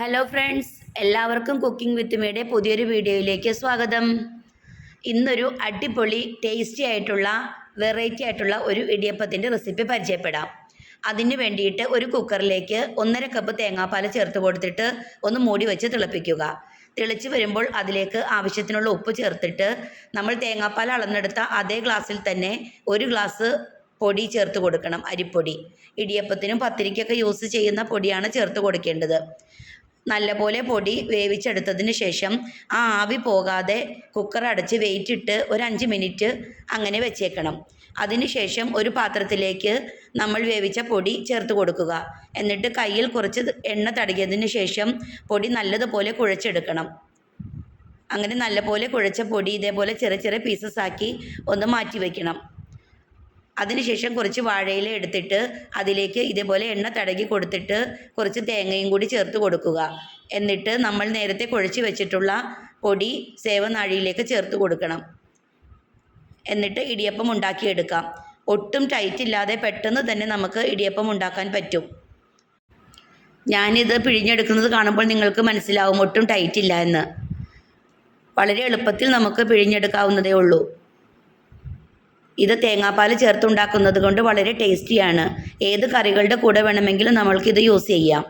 Hello friends എല്ലാവർക്കും cooking with മീയുടെ പുതിയൊരു വീഡിയോയിലേക്ക് സ്വാഗതം. ഇന്നൊരു അടിപൊളി ടേസ്റ്റി ആയിട്ടുള്ള വെറൈറ്റി ആയിട്ടുള്ള ഒരു ഇടിയപ്പത്തിന്റെ റെസിപ്പി പരിചയപ്പെടാം. അതിന് വേണ്ടിയിട്ട് ഒരു കുക്കറിലേക്ക് ഒന്നര കപ്പ് തേങ്ങാപ്പാൽ ചേർത്ത് കൊടുത്തിട്ട് ഒന്ന് മൂടി വെച്ച് തിളപ്പിക്കുക. തിളച്ച് വരുമ്പോൾ അതിലേക്ക് ആവശ്യത്തിനുള്ള ഉപ്പ് ചേർത്തിട്ട് നമ്മൾ തേങ്ങാപ്പാൽ അളന്നെടുത്ത അതേ ഗ്ലാസ്സിൽ തന്നെ ഒരു ഗ്ലാസ് പൊടി ചേർത്ത് കൊടുക്കണം അരിപ്പൊടി. ഇടിയപ്പത്തിനും പത്തിരിക്കൊക്കെ യൂസ് ചെയ്യുന്ന പൊടിയാണ് ചേർത്ത് കൊടുക്കേണ്ടത്. നല്ലപോലെ പൊടി വേവിച്ചെടുത്തതിന് ശേഷം ആ ആവി പോകാതെ കുക്കർ അടച്ച് വെയിറ്റ് ഇട്ട് ഒരു അഞ്ച് മിനിറ്റ് അങ്ങനെ വെച്ചേക്കണം. അതിനുശേഷം ഒരു പാത്രത്തിലേക്ക് നമ്മൾ വേവിച്ച പൊടി ചേർത്ത് കൊടുക്കുക. എന്നിട്ട് കയ്യിൽ കുറച്ച് എണ്ണ തടകിയതിന് ശേഷം പൊടി നല്ലതുപോലെ കുഴച്ചെടുക്കണം. അങ്ങനെ നല്ലപോലെ കുഴച്ച പൊടി ഇതേപോലെ ചെറിയ ചെറിയ പീസസ് ആക്കി ഒന്ന് മാറ്റി വയ്ക്കണം അതിനുശേഷം കുറച്ച് വാഴയില എടുത്തിട്ട് അതിലേക്ക് ഇതേപോലെ എണ്ണ തടകി കൊടുത്തിട്ട് കുറച്ച് തേങ്ങയും കൂടി ചേർത്ത് കൊടുക്കുക. എന്നിട്ട് നമ്മൾ നേരത്തെ കുഴച്ച് വെച്ചിട്ടുള്ള പൊടി സേവനാഴിയിലേക്ക് ചേർത്ത് കൊടുക്കണം. എന്നിട്ട് ഇടിയപ്പം ഉണ്ടാക്കിയെടുക്കാം. ഒട്ടും ടൈറ്റ് ഇല്ലാതെ പെട്ടെന്ന് തന്നെ നമുക്ക് ഇടിയപ്പം ഉണ്ടാക്കാൻ പറ്റും. ഞാനിത് പിഴിഞ്ഞെടുക്കുന്നത് കാണുമ്പോൾ നിങ്ങൾക്ക് മനസ്സിലാവും ഒട്ടും ടൈറ്റ് ഇല്ല എന്ന്. വളരെ എളുപ്പത്തിൽ നമുക്ക് പിഴിഞ്ഞെടുക്കാവുന്നതേ ഉള്ളൂ. ഇത് തേങ്ങാപ്പാൽ ചേർത്തുണ്ടാക്കുന്നത് കൊണ്ട് വളരെ ടേസ്റ്റിയാണ്. ഏത് കറികളുടെ കൂടെ വേണമെങ്കിലും നമ്മൾക്ക് ഇത് യൂസ് ചെയ്യാം.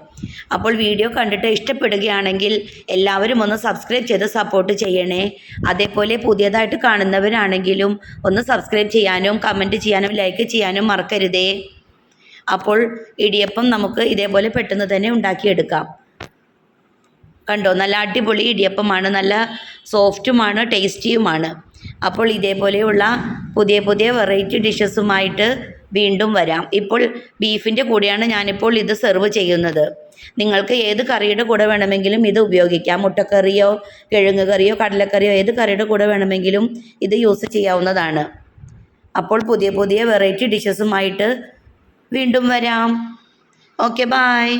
അപ്പോൾ വീഡിയോ കണ്ടിട്ട് ഇഷ്ടപ്പെടുകയാണെങ്കിൽ എല്ലാവരും ഒന്ന് സബ്സ്ക്രൈബ് ചെയ്ത് സപ്പോർട്ട് ചെയ്യണേ. അതേപോലെ പുതിയതായിട്ട് കാണുന്നവരാണെങ്കിലും ഒന്ന് സബ്സ്ക്രൈബ് ചെയ്യാനും കമന്റ് ചെയ്യാനും ലൈക്ക് ചെയ്യാനും മറക്കരുതേ. അപ്പോൾ ഇടിയപ്പം നമുക്ക് ഇതേപോലെ പെട്ടെന്ന് തന്നെ ഉണ്ടാക്കിയെടുക്കാം. കണ്ടോ? നല്ല അടിപൊളി ഇടിയപ്പമാണ്. നല്ല സോഫ്റ്റുമാണ് ടേസ്റ്റിയുമാണ്. അപ്പോൾ ഇതേപോലെയുള്ള പുതിയ പുതിയ വെറൈറ്റി ഡിഷസുമായിട്ട് വീണ്ടും വരാം. ഇപ്പോൾ ബീഫിന്റെ കൂടെയാണ് ഞാനിപ്പോൾ ഇത് സെർവ് ചെയ്യുന്നത്. നിങ്ങൾക്ക് ഏത് കറിയുടെ കൂടെ വേണമെങ്കിലും ഇത് ഉപയോഗിക്കാം. മുട്ടക്കറിയോ കിഴങ്ങ് കറിയോ കടലക്കറിയോ ഏത് കറിയുടെ കൂടെ വേണമെങ്കിലും ഇത് യൂസ് ചെയ്യാവുന്നതാണ്. അപ്പോൾ പുതിയ പുതിയ വെറൈറ്റി ഡിഷസുമായിട്ട് വീണ്ടും വരാം. Okay bye